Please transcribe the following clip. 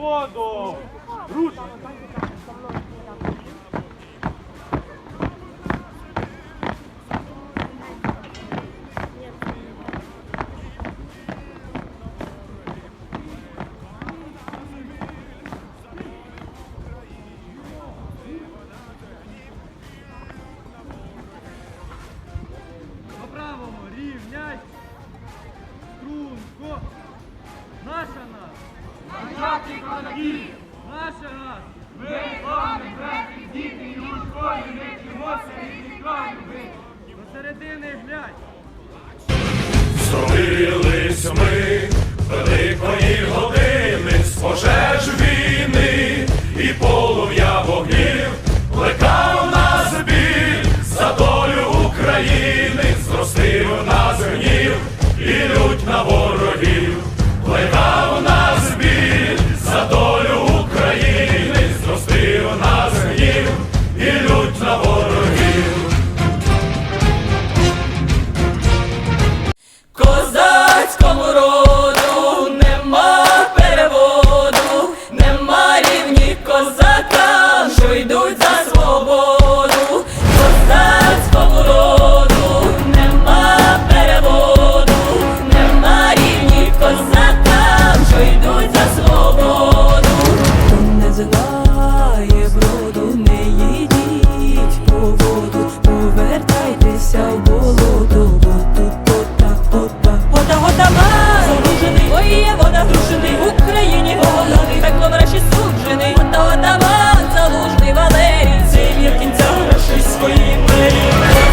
воду! Руч! на Наша нас! Ми з діти, у школі ми вчимося і вікна любити. До ми великої години з війни і полум'я вогнів, плекав нас біль за долю України. Yeah.